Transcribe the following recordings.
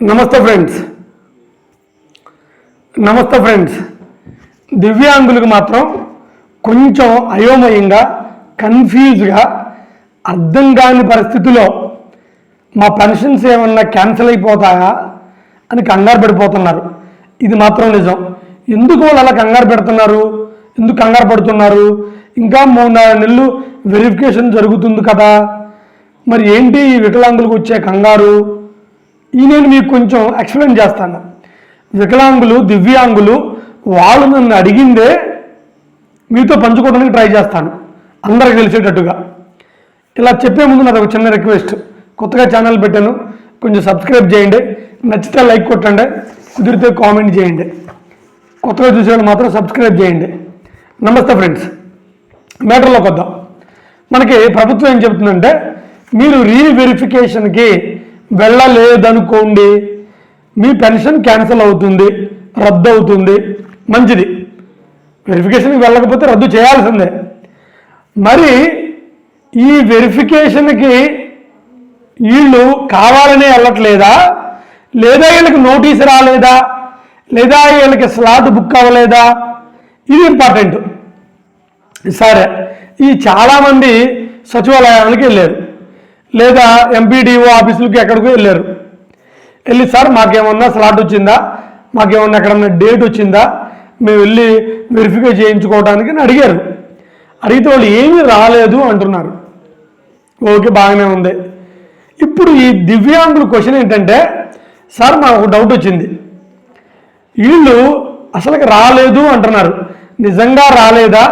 నమస్తే ఫ్రెండ్స్. నమస్తే ఫ్రెండ్స్. దివ్యాంగులకు మాత్రం కొంచెం అయోమయంగా కన్ఫ్యూజ్గా అర్థం కాని పరిస్థితిలో మా పెన్షన్స్ ఏమన్నా క్యాన్సిల్ అయిపోతాయా అని కంగారు పడిపోతున్నారు. ఇది మాత్రం నిజం. ఎందుకు వాళ్ళు అలా కంగారు పెడుతున్నారు? ఎందుకు కంగారు పడుతున్నారు? ఇంకా మూడు నాలుగు నెలలు వెరిఫికేషన్ జరుగుతుంది కదా. మరి ఏంటి ఈ వికలాంగులకు వచ్చే కంగారు? ఈ నేను మీకు కొంచెం ఎక్స్ప్లెయిన్ చేస్తాను. వికలాంగులు దివ్యాంగులు వాళ్ళు నన్ను అడిగిందే మీతో పంచుకోవడానికి ట్రై చేస్తాను. అందరికి తెలిసేటట్టుగా. ఇలా చెప్పే ముందు నాకు ఒక చిన్న రిక్వెస్ట్ కొత్తగా ఛానల్ పెట్టాను. కొంచెం సబ్స్క్రైబ్ చేయండి. నచ్చితే లైక్ కొట్టండి. కుదిరితే కామెంట్ చేయండి. కొత్తగా చూసేవాళ్ళు మాత్రం సబ్స్క్రైబ్ చేయండి. నమస్తే ఫ్రెండ్స్ మ్యాటర్లోకి వద్దాం. మనకి ప్రభుత్వం ఏం చెబుతుందంటే మీరు రీవెరిఫికేషన్కి వెళ్ళలేదనుకోండి మీ పెన్షన్ క్యాన్సిల్ అవుతుంది రద్దు అవుతుంది మంచిది. వెరిఫికేషన్కి వెళ్ళకపోతే రద్దు చేయాల్సిందే. మరి ఈ వెరిఫికేషన్కి వీళ్ళు కావాలనే వెళ్ళట్లేదా? లేదా వీళ్ళకి నోటీస్ రాలేదా? లేదా వీళ్ళకి స్లాట్ బుక్ అవ్వలేదా? ఇది ఇంపార్టెంట్. సరే ఈ చాలామంది సచివాలయానికి వెళ్ళారు. లేదా ఎంపీడీఓ ఆఫీసులకి ఎక్కడికో వెళ్ళారు. వెళ్ళి సార్ మాకేమన్నా స్లాట్ వచ్చిందా? మాకేమన్నా ఎక్కడన్నా డేట్ వచ్చిందా? మేము వెళ్ళి వెరిఫికై చేయించుకోవడానికి అని అడిగారు. అడిగితే వాళ్ళు ఏమీ రాలేదు అంటున్నారు. ఓకే బాగానే ఉంది. ఇప్పుడు ఈ దివ్యాంగుల క్వశ్చన్ ఏంటంటే సార్ మాకు ఒక డౌట్ వచ్చింది. వీళ్ళు అసలుకి రాలేదు అంటున్నారు. నిజంగా రాలేదా?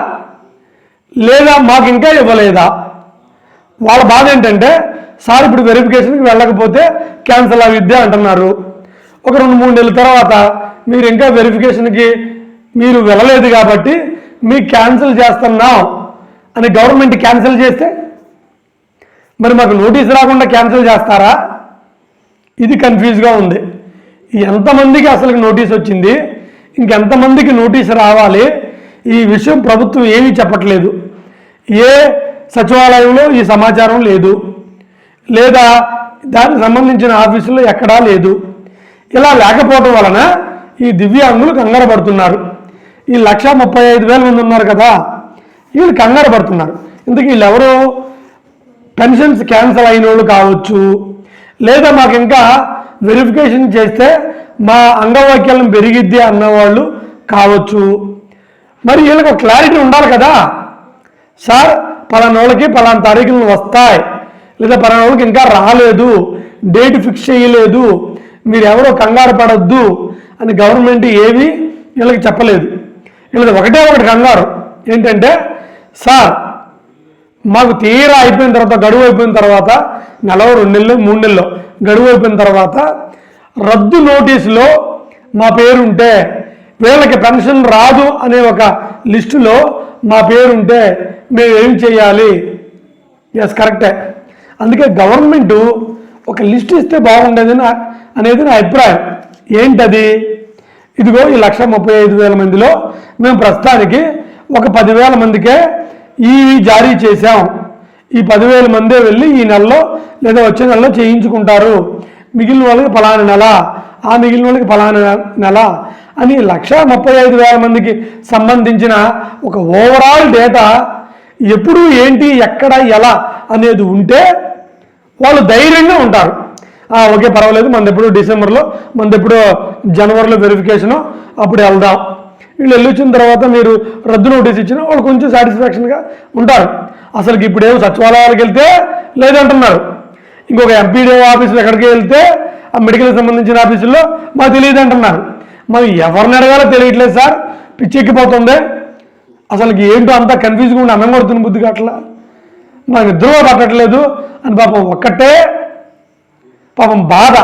లేదా మాకు ఇంకా ఇవ్వలేదా? వాళ్ళ బాధ ఏంటంటే సార్ ఇప్పుడు వెరిఫికేషన్కి వెళ్ళకపోతే క్యాన్సిల్ అవిద్దే అంటున్నారు. ఒక రెండు మూడు నెలల తర్వాత మీరు ఇంకా వెరిఫికేషన్కి మీరు వెళ్ళలేదు కాబట్టి మీ క్యాన్సిల్ చేస్తున్నాం అని గవర్నమెంట్ క్యాన్సిల్ చేస్తే మరి మాకు నోటీస్ రాకుండా క్యాన్సిల్ చేస్తారా? ఇది కన్ఫ్యూజ్గా ఉంది. ఎంతమందికి అసలు నోటీస్ వచ్చింది? ఇంకెంతమందికి నోటీస్ రావాలి? ఈ విషయం ప్రభుత్వం ఏమీ చెప్పట్లేదు. ఏ సచివాలయంలో ఈ సమాచారం లేదు. లేదా దానికి సంబంధించిన ఆఫీసులో ఎక్కడా లేదు. ఇలా లేకపోవడం వలన ఈ దివ్యాంగులు కంగారు పడుతున్నారు. ఈ లక్ష ముప్పై ఐదు వేల మంది ఉన్నారు కదా వీళ్ళు కంగారు పడుతున్నారు. ఇందుకు వీళ్ళు ఎవరు పెన్షన్స్ క్యాన్సిల్ అయిన వాళ్ళు కావచ్చు లేదా మాకు ఇంకా వెరిఫికేషన్ చేస్తే మా అంగవైకల్యం పెరిగిద్ది అన్నవాళ్ళు కావచ్చు. మరి వీళ్ళకి ఒక క్లారిటీ ఉండాలి కదా. సార్ పలానా వాళ్ళకి పలానా తారీఖులు వస్తాయి. లేదా పలానా వాళ్ళకి ఇంకా రాలేదు. డేట్ ఫిక్స్ చేయలేదు. మీరు ఎవరో కంగారు పడద్దు అని గవర్నమెంట్ ఏమీ వీళ్ళకి చెప్పలేదు. వీళ్ళది ఒకటే ఒకటి కంగారు. ఏంటంటే సార్ మాకు తీరా అయిపోయిన తర్వాత గడువు అయిపోయిన తర్వాత నెల రెండు నెలలు మూడు నెలలు గడువు అయిపోయిన తర్వాత రద్దు నోటీసులో మా పేరు ఉంటే వీళ్ళకి పెన్షన్ రాదు అనే ఒక లిస్టులో మా పేరు ఉంటే మేము ఏం చేయాలి ఎస్ కరెక్టే అందుకే గవర్నమెంటు ఒక లిస్ట్ ఇస్తే బాగుండేది నా అనేది నా అభిప్రాయం. ఏంటది? ఇదిగో ఈ లక్ష ముప్పై ఐదు వేల మందిలో మేము ప్రస్తుతానికి ఒక పదివేల మందికే ఈ జారీ చేశాం. ఈ పదివేల మందే వెళ్ళి ఈ నెలలో లేదా వచ్చే నెలలో చేయించుకుంటారు. మిగిలిన వాళ్ళకి ఫలానా నెల ఆ మిగిలిన వాళ్ళకి ఫలానా నెల అని లక్ష ముప్పై ఐదు వేల మందికి సంబంధించిన ఒక ఓవరాల్ డేటా ఎప్పుడు ఏంటి ఎక్కడ ఎలా అనేది ఉంటే వాళ్ళు ధైర్యంగా ఉంటారు. ఓకే పర్వాలేదు మనది ఎప్పుడు డిసెంబర్లో మనది ఎప్పుడు జనవరిలో వెరిఫికేషను అప్పుడు వెళ్దాం. వీళ్ళు వెళ్ళి వచ్చిన తర్వాత మీరు రద్దు నోటీస్ ఇచ్చినా వాళ్ళు కొంచెం సాటిస్ఫాక్షన్గా ఉంటారు. అసలుకి ఇప్పుడేమో సచివాలయాలకు వెళ్తే లేదంటున్నారు. ఇంకొక ఎంపీడీఓ ఆఫీసులు ఎక్కడికి వెళ్తే ఆ మెడికల్ సంబంధించిన ఆఫీసుల్లో మాకు తెలియదు అంటున్నారు. మరి ఎవరిని అడగాలో తెలియట్లేదు సార్. పిచ్చెక్కిపోతుంది అసలు ఏంటో అంతా కన్ఫ్యూజ్గా ఉండి అన్నం కొడుతున్న బుద్ధి అట్లా మాకు నిద్రలో పట్టట్లేదు అని పాపం ఒక్కటే పాపం బాధ.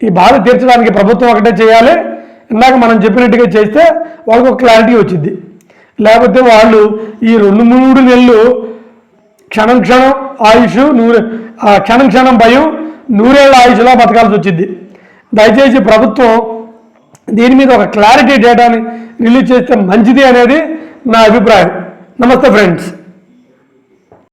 ఈ బాధ తీర్చడానికి ప్రభుత్వం ఒకటే చేయాలి. ఇందాక మనం చెప్పినట్టుగా చేస్తే వాళ్ళకు ఒక క్లారిటీ వచ్చింది. లేకపోతే వాళ్ళు ఈ రెండు మూడు నెలలు క్షణం క్షణం ఆయుష్ నూరే ఆ క్షణం క్షణం భయం నూరేళ్ళ ఆయుష్లా బతకాల్సి వచ్చింది. దయచేసి ప్రభుత్వం దీని మీద ఒక క్లారిటీ డేటాని రిలీజ్ చేస్తే మంచిది అనేది నా అభిప్రాయం. నమస్తే ఫ్రెండ్స్.